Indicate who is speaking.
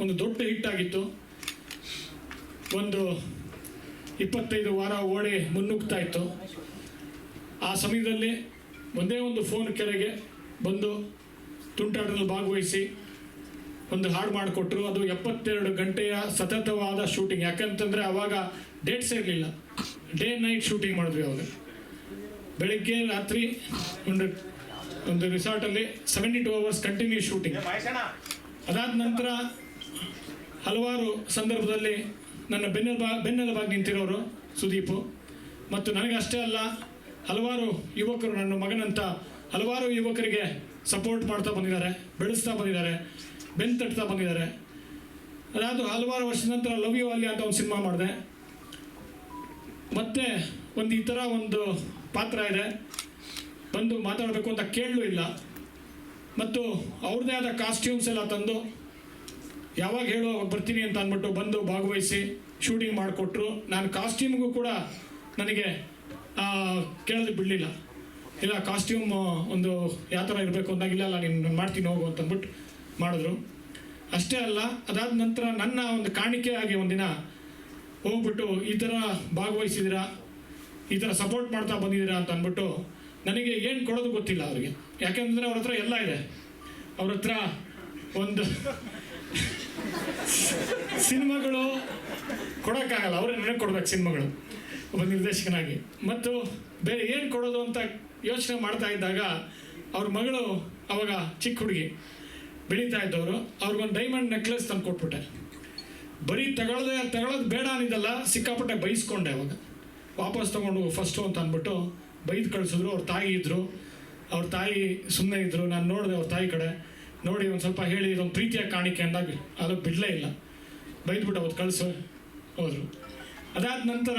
Speaker 1: ಒಂದು ದೊಡ್ಡ ಹಿಟ್ಟಾಗಿತ್ತು ಒಂದು ಇಪ್ಪತ್ತೈದು ವಾರ ಓಡಿ ಮುನ್ನುಗ್ತಾ ಇತ್ತು. ಆ ಸಮಯದಲ್ಲಿ ಒಂದೇ ಒಂದು ಫೋನ್ ಕೆರೆಗೆ ಬಂದು ತುಂಟಾಟದಲ್ಲಿ ಭಾಗವಹಿಸಿ ಒಂದು ಹಾಡು ಮಾಡಿಕೊಟ್ರು. ಅದು ಎಪ್ಪತ್ತೆರಡು ಗಂಟೆಯ ಸತತವಾದ ಶೂಟಿಂಗ್ ಯಾಕಂತಂದರೆ ಆವಾಗ ಡೇಟ್ಸ್ ಇರಲಿಲ್ಲ. ಡೇ ನೈಟ್ ಶೂಟಿಂಗ್ ಮಾಡಿದ್ವಿ ಅವಾಗ. ಬೆಳಗ್ಗೆ, ರಾತ್ರಿ ಒಂದು ಒಂದು ರಿಸಾರ್ಟಲ್ಲಿ seventy two hours continue shooting ಅದಾದ ನಂತರ ಹಲವಾರು ಸಂದರ್ಭದಲ್ಲಿ ನನ್ನ ಬೆನ್ನೆಲುಬಾ ಬೆನ್ನೆಲುಬಾಗಿ ನಿಂತಿರೋರು ಸುದೀಪು. ಮತ್ತು ನನಗೆ ಅಷ್ಟೇ ಅಲ್ಲ, ಹಲವಾರು ಯುವಕರು ನನ್ನ ಮಗನಂತ ಹಲವಾರು ಯುವಕರಿಗೆ ಸಪೋರ್ಟ್ ಮಾಡ್ತಾ ಬಂದಿದ್ದಾರೆ, ಬೆಳೆಸ್ತಾ ಬಂದಿದ್ದಾರೆ ಬೆನ್ನು ತಟ್ತಾ ಬಂದಿದ್ದಾರೆ. ಅದಾದ ಹಲವಾರು ವರ್ಷದ ನಂತರ ಲವ್ ಯು ಅಲ್ಲಿ ಅಂತ ಒಂದು ಸಿನಿಮಾ ಮಾಡಿದೆ. ಮತ್ತೆ ಒಂದು ಈ ಥರ ಒಂದು ಪಾತ್ರ ಇದೆ. ಬಂದು ಮಾತಾಡಬೇಕು ಅಂತ ಕೇಳಲೂ ಇಲ್ಲ. ಮತ್ತು ಅವ್ರದ್ದೇ ಆದ ಕಾಸ್ಟ್ಯೂಮ್ಸ್ ಎಲ್ಲ ತಂದು ಯಾವಾಗ ಹೇಳೋ ಅವಾಗ ಬರ್ತೀನಿ ಅಂತ ಅಂದ್ಬಿಟ್ಟು ಬಂದು ಭಾಗವಹಿಸಿ ಶೂಟಿಂಗ್ ಮಾಡಿಕೊಟ್ರು. ನಾನು ಕಾಸ್ಟ್ಯೂಮ್ಗೂ ಕೂಡ ನನಗೆ ಕೇಳೋದು ಬಿಡಲಿಲ್ಲ. ಇಲ್ಲ ಕಾಸ್ಟ್ಯೂಮ್ ಒಂದು ಯಾವ ಥರ ಇರಬೇಕು ಅಂದಾಗಿಲ್ಲ ಅಲ್ಲ ನೀನು ಮಾಡ್ತೀನಿ ಹೋಗು ಅಂತ ಅಂದ್ಬಿಟ್ಟು ಮಾಡಿದ್ರು. ಅಷ್ಟೇ ಅಲ್ಲ, ಅದಾದ ನಂತರ ನನ್ನ ಒಂದು ಕಾಣಿಕೆಯಾಗಿ ಒಂದಿನ ಹೋಗ್ಬಿಟ್ಟು ಈ ಥರ ಭಾಗವಹಿಸಿದಿರ ಈ ಥರ ಸಪೋರ್ಟ್ ಮಾಡ್ತಾ ಬಂದಿದ್ದೀರಾ ಅಂತ ಅಂದ್ಬಿಟ್ಟು ನನಗೆ ಏನು ಕೊಡೋದು ಗೊತ್ತಿಲ್ಲ ಅವರಿಗೆ. ಯಾಕೆಂದರೆ ಅವ್ರ ಹತ್ರ ಎಲ್ಲ ಇದೆ. ಅವ್ರ ಹತ್ರ ಒಂದು ಸಿನಿಮಾಗಳು ಕೊಡೋಕ್ಕಾಗಲ್ಲ. ಅವರೇ ನನಗೆ ಕೊಡ್ಬೇಕು ಸಿನಿಮಾಗಳು. ಒಬ್ಬ ನಿರ್ದೇಶಕನಾಗಿ. ಮತ್ತು ಬೇರೆ ಏನು ಕೊಡೋದು ಅಂತ ಯೋಚನೆ ಮಾಡ್ತಾ ಇದ್ದಾಗ ಅವ್ರ ಮಗಳು ಅವಾಗ ಚಿಕ್ಕ ಹುಡುಗಿ ಬೆಳೀತಾ ಇದ್ದವರು. ಅವ್ರಿಗೊಂದು ಡೈಮಂಡ್ ನೆಕ್ಲೆಸ್ ತಂದು ಕೊಟ್ಬಿಟ್ಟೆ. ಬರೀ ತಗೊಳ್ಳದೆ ತಗೊಳ್ಳೋದು ಬೇಡ ಅಂದಿದ್ದಲ್ಲ ಸಿಕ್ಕಾಪಟ್ಟೆ ಬೈಸ್ಕೊಂಡೆ ಅವಾಗ. ವಾಪಸ್ ತೊಗೊಂಡು ಫಸ್ಟು ಅಂತ ಅಂದ್ಬಿಟ್ಟು ಬೈದು ಕಳಿಸಿದ್ರು, ಅವ್ರ ತಾಯಿ ಇದ್ದರು ಅವ್ರ ತಾಯಿ ಸುಮ್ಮನೆ ಇದ್ದರು ನಾನು ನೋಡಿದೆ ಅವ್ರ ತಾಯಿ ಕಡೆ. ನೋಡಿ ಒಂದು ಸ್ವಲ್ಪ ಹೇಳಿ, ಇದೊಂದು ಪ್ರೀತಿಯ ಕಾಣಿಕೆ ಅಂದಾಗ ಅದು ಬಿಡಲೇ ಇಲ್ಲ. ಬೈದ್ಬಿಟ್ಟು ಅವತ್ತು ಕಳಿಸು, ಹೋದರು. ಅದಾದ ನಂತರ